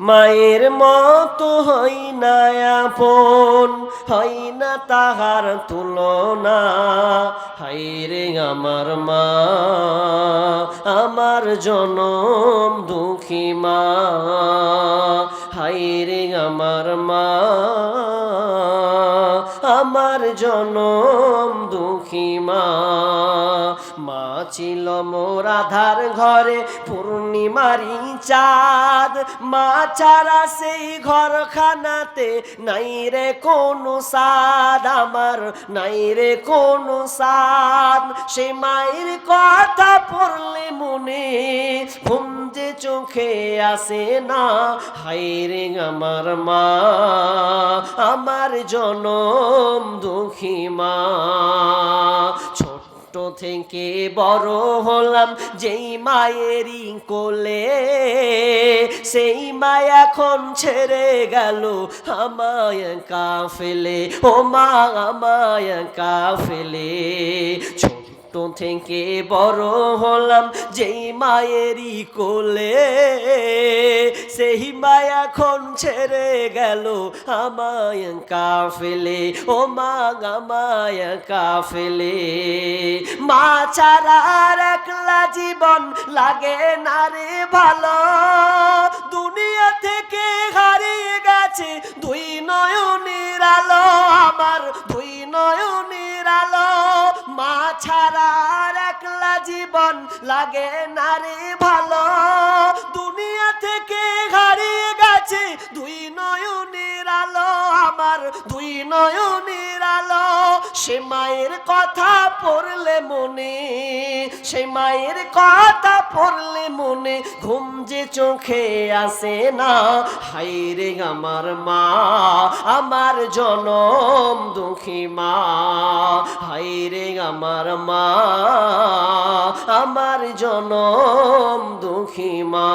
মায়ের মতো হই না আপন হই না তাহার তুলনা। হাই রে আমার মা, আমার জনম দুঃখী মা। হাই রে আমার মা জনম দুঃখী মা। মা ছিল মোর ঘরে, পূর্ণিমারি চাঁদ। মা ছাড়া সেই ঘরখানাতে নাই রে কোনো সাদ আমার নাই রে কোনো সাদ সে মায়ের কথা পড়লে মনে ঘুম যে চোখে আসে না হাই রে আমার মা, আমার জনম দুঃখী মা। ছোট্ট থেকে বড় হলাম যেই মায়েরই কোলে, সেই মা এখন ছেড়ে গেল আমায় কাফেলে। ও মা, আমায় কাফেলে। ছোট থেকে বড় হলাম, যেই মায়েরই কোলে। সেই মা এখন ছেড়ে গেল আমায় কাফেলে, ও মা আমায় কাফেলে। মা ছাড়া আর একলা জীবন লাগে না রে ভালো। ছাড়া একলা জীবন লাগে নারে ভালো। দুনিয়া থেকে হারিয়ে গেছে দুই নয়নের আলো আমার, দুই নয়নের সে মায়ের কথা পড়লে মনে, সে মায়ের কথা পড়লে মনে, ঘুম যে চোখে আসে না হাই রে আমার মা, আমার জনম দুঃখী মা হাই রে আমার মা, আমার জনম দুঃখী মা।